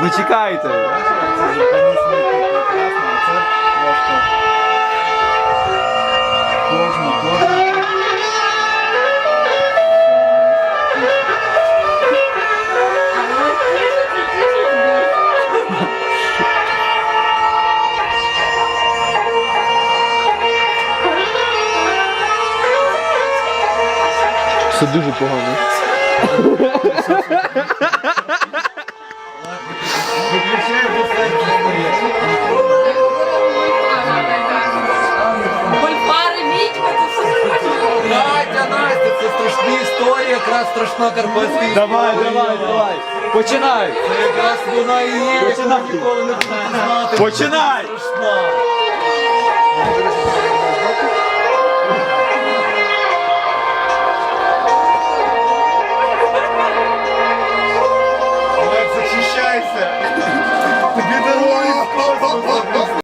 Ну чекайте. Це зупинися прекрасно, Нормально. Настя, це страшна історії, якраз страшна карпатська історія. Давай, давай, давай. Починай. Це якраз вона і є, яку Починай. ніколи не знати. Починай. Страшна.